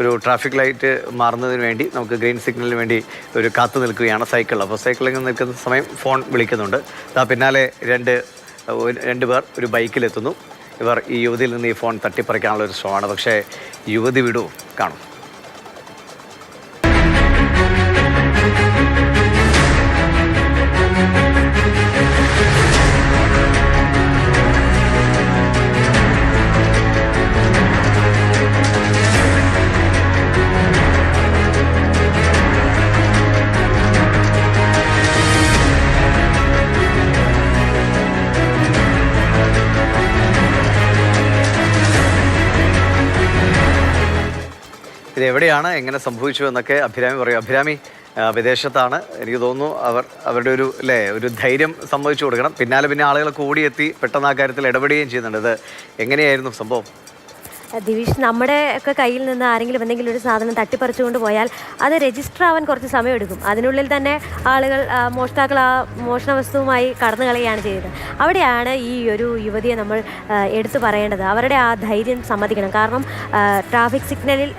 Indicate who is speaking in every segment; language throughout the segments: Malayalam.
Speaker 1: ഒരു ട്രാഫിക് ലൈറ്റ് മാറുന്നതിന് വേണ്ടി നമുക്ക് ഗ്രീൻ സിഗ്നലിന് വേണ്ടി ഒരു കാത്തു നിൽക്കുകയാണ് സൈക്കിൾ അപ്പോൾ സൈക്കിളിൽ നിൽക്കുന്ന സമയം ഫോൺ വിളിക്കുന്നുണ്ട്. ആ പിന്നാലെ രണ്ട് രണ്ട് പേർ ഒരു ബൈക്കിലെത്തുന്നു ഇവർ ഈ യുവതിയിൽ നിന്ന് ഈ ഫോൺ തട്ടിപ്പറിക്കാനുള്ള ഒരു ശ്രമമാണ് പക്ഷേ യുവതി വിടൂ കാണും. ഇത് എവിടെയാണ് എങ്ങനെ സംഭവിച്ചു എന്നൊക്കെ അഭിരാമി പറയും. അഭിരാമി വിദേശത്താണ്. എനിക്ക് തോന്നുന്നു അവർ അവരുടെ ഒരു അല്ലേ ഒരു ധൈര്യം സംഭവിച്ചു കൊടുക്കണം. പിന്നാലെ പിന്നെ ആളുകൾ കൂടിയെത്തി പെട്ടെന്ന് ആ കാര്യത്തിൽ ഇടപെടുകയും ചെയ്യുന്നുണ്ട്. ഇത് എങ്ങനെയായിരുന്നു സംഭവം?
Speaker 2: ദിവിഷ് നമ്മുടെ ഒക്കെ കയ്യിൽ നിന്ന് ആരെങ്കിലും എന്തെങ്കിലും ഒരു സാധനം തട്ടിപ്പറിച്ചുകൊണ്ട് പോയാൽ അത് രജിസ്റ്റർ ആവാൻ കുറച്ച് സമയമെടുക്കും. അതിനുള്ളിൽ തന്നെ ആളുകൾ മോഷ്ടാക്കൾ ആ മോഷണ വസ്തുവുമായി കടന്നു കളയുകയാണ് ചെയ്തത് അവിടെയാണ് ഈ ഒരു യുവതിയെ നമ്മൾ എടുത്തു പറയേണ്ടത്. അവരുടെ ആ ധൈര്യം സമ്മതിക്കണം. കാരണം ട്രാഫിക് സിഗ്നലിൽ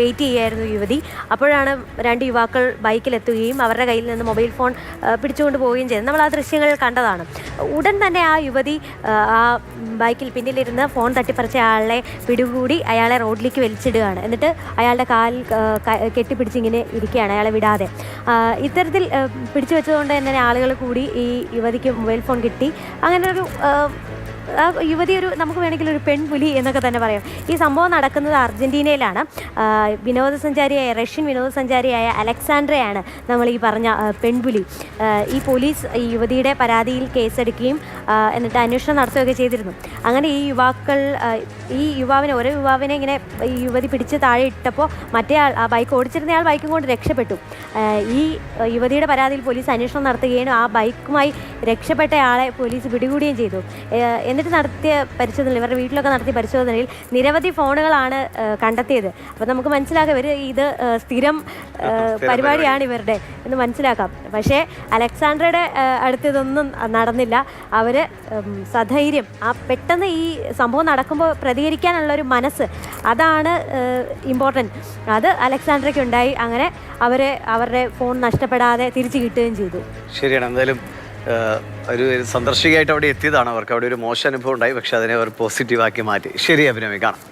Speaker 2: വെയിറ്റ് ചെയ്യായിരുന്നു യുവതി. അപ്പോഴാണ് രണ്ട് യുവാക്കൾ ബൈക്കിലെത്തുകയും അവരുടെ കയ്യിൽ നിന്ന് മൊബൈൽ ഫോൺ പിടിച്ചുകൊണ്ട് പോവുകയും ചെയ്തത്. നമ്മൾ ആ ദൃശ്യങ്ങൾ കണ്ടതാണ്. ഉടൻ തന്നെ ആ യുവതി ആ, ബൈക്കിൽ പിന്നിലിരുന്ന് ഫോൺ തട്ടിപ്പറിച്ച ആളെ പിടികൂടി അയാളെ റോഡിലേക്ക് വലിച്ചിടുകയാണ്. എന്നിട്ട് അയാളുടെ കാൽ കെട്ടിപ്പിടിച്ച് ഇങ്ങനെ ഇരിക്കുകയാണ് അയാളെ വിടാതെ. ഇത്തരത്തിൽ പിടിച്ചു വെച്ചതുകൊണ്ട് തന്നെ ആളുകൾ കൂടി ഈ യുവതിക്ക് മൊബൈൽ ഫോൺ കിട്ടി. അങ്ങനെ ഒരു ആ, യുവതി ഒരു നമുക്ക് വേണമെങ്കിൽ ഒരു പെൺപുലി എന്നൊക്കെ തന്നെ പറയാം. ഈ സംഭവം നടക്കുന്നത് അർജന്റീനയിലാണ്. ആ, വിനോദസഞ്ചാരിയായ റഷ്യൻ വിനോദസഞ്ചാരിയായ അലക്സാൻഡ്രയാണ് നമ്മൾ ഈ പറഞ്ഞ പെൺപുലി. ഈ പോലീസ് ഈ യുവതിയുടെ പരാതിയിൽ കേസെടുക്കുകയും എന്നിട്ട് അന്വേഷണം നടത്തുകയൊക്കെ ചെയ്തിരുന്നു. അങ്ങനെ ഈ യുവാക്കൾ ഈ യുവാവിനെ ഓരോ യുവാവിനെ ഇങ്ങനെ ഈ യുവതി പിടിച്ച് താഴെ ഇട്ടപ്പോൾ മറ്റേ ആൾ ആ ബൈക്ക് ഓടിച്ചിരുന്നയാൾ ബൈക്കും കൊണ്ട് രക്ഷപ്പെട്ടു. ഈ യുവതിയുടെ പരാതിയിൽ പോലീസ് അന്വേഷണം നടത്തുകയും ആ ബൈക്കുമായി രക്ഷപ്പെട്ടയാളെ പോലീസ് പിടികൂടുകയും ചെയ്തു. എന്നിട്ട് നടത്തിയ പരിശോധനയിൽ ഇവരുടെ വീട്ടിലൊക്കെ നടത്തിയ പരിശോധനയിൽ നിരവധി ഫോണുകളാണ് കണ്ടെത്തിയത്. അപ്പോൾ നമുക്ക് മനസ്സിലാക്കാം ഇവർ ഇത് സ്ഥിരം പരിപാടിയാണ് ഇവരുടെ എന്ന് മനസ്സിലാക്കാം. പക്ഷേ അലക്സാണ്ടറുടെ അടുത്ത് ഇതൊന്നും നടന്നില്ല. അവർ സധൈര്യം ആ പെട്ടെന്ന് ഈ സംഭവം നടക്കുമ്പോൾ പ്രതികരിക്കാനുള്ള ഒരു മനസ്സ് അതാണ് ഇമ്പോർട്ടന്റ് അത് അലക്സാണ്ടറയ്ക്ക് ഉണ്ടായി അങ്ങനെ അവരെ അവരുടെ ഫോൺ നഷ്ടപ്പെടാതെ തിരിച്ചു കിട്ടുകയും ചെയ്തു.
Speaker 1: ശരിയാണ്. എന്തായാലും ഒരു സന്ദർശികയായിട്ട് അവിടെ എത്തിയതാണ്. അവർക്ക് അവിടെ ഒരു മോശം അനുഭവം ഉണ്ടായി. പക്ഷെ അതിനെ അവർ പോസിറ്റീവാക്കി മാറ്റി. ശരി അഭിനമി കാണാം.